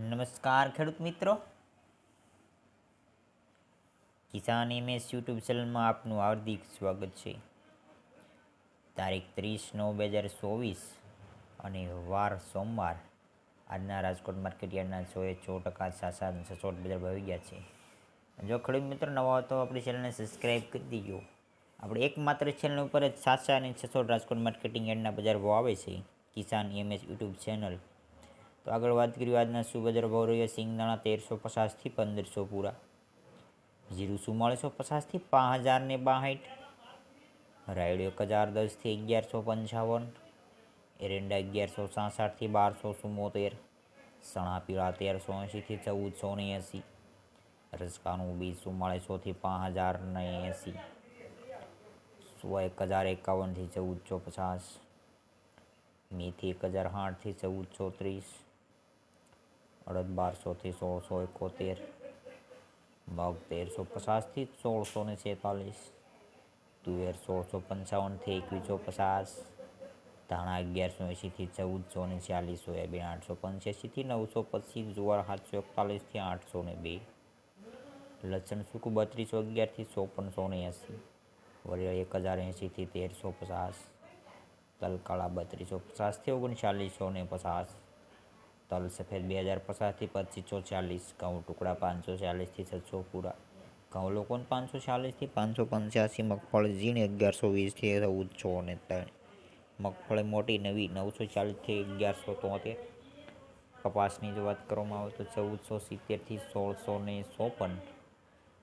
નમસ્કાર ખેડૂત મિત્રો. કિસાન એમએસ યુટ્યુબ ચેનલમાં આપનું હાર્દિક સ્વાગત છે. તારીખ ત્રીસ નવ બે હજાર ચોવીસ અને વાર સોમવાર આજના રાજકોટ માર્કેટ યાર્ડના સો એ છ ટકા સાસા સચોટ બજાર ભાવી ગયા છે. જો ખેડૂત મિત્રો નવા હોય તો આપણી ચેનલને સબસ્ક્રાઈબ કરી દીજો. આપણે એકમાત્ર ચેનલ ઉપર જ સાસા અને છસો રાજકોટ માર્કેટિંગ યાર્ડના બજાર ભાવ આવે છે. કિસાન એમએસ યુટ્યુબ ચેનલ તો આગળ વાત કરીએ આજના શું બજાર ભાવ રહ્યા સિંગદાણા તેરસો પચાસથી પંદરસો પૂરા. જીરું ચુમ્માળીસો પચાસથી પાંચ હજાર ને બાસઠ. રાયડો એક હજાર દસથી અગિયારસો પંચાવન. એરંડા અગિયારસો સાસઠથી બારસો ચુમ્મોતેર. સણા પીળા તેરસો એંશીથી ચૌદસો ને એંસી રસકાનું બીજ ચુમ્માળીસોથી પાંચ હજાર ને એંસી સો એક હજાર એકાવનથી ચૌદસો પચાસ. મેથી એક હજાર આઠથી ચૌદસો ત્રીસ. અડદ બારસોથી સોળસો એકોતેર મગ તેરસો પચાસથી સોળસો ને છેતાલીસ, તુવેર સોળસો પંચાવનથી એકવીસો પચાસ, ધાણા અગિયારસો એંશીથી ચૌદસો ને છ્યાલીસ સોયાબીન આઠસો પંચ્યાસીથી નવસો પચીસ, જુવાર સાતસો એકતાલીસથી આઠસો ને બે, લસણ સૂકું બત્રીસો અગિયારથી ચોપનસો ને એંસી, વરિયાળી એક હજાર એંશીથી તેરસો પચાસ, તલકાળા બત્રીસો પચાસથી ઓગણચાલીસો ને પચાસ તલ સફેદ બે હજાર પચાસથી પચીસો ચાલીસ ઘઉં ટુકડા પાંચસો ચાલીસથી છસો પૂરા. ઘઉં લોકોને પાંચસો ચાલીસથી પાંચસો પંચ્યાસી, મગફળી ઝીણી અગિયારસો વીસથી ચૌદસો અને ત્રણ. મગફળી મોટી નવી નવસો ચાલીસથી અગિયારસો તોતેર. કપાસની જો વાત કરવામાં આવે તો ચૌદસો સિત્તેરથી સોળસો ને ચોપન.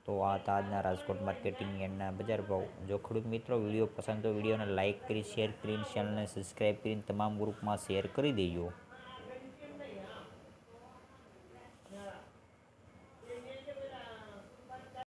તો આ હતા આજના રાજકોટ માર્કેટિંગ યાર્ડના બજાર ભાવ. જો ખેડૂત મિત્રો વીડિયો પસંદ તો વિડીયોને લાઇક કરી, શેર કરીને, ચેનલને સબસ્ક્રાઈબ કરીને તમામ ગ્રુપમાં શેર કરી દેજો.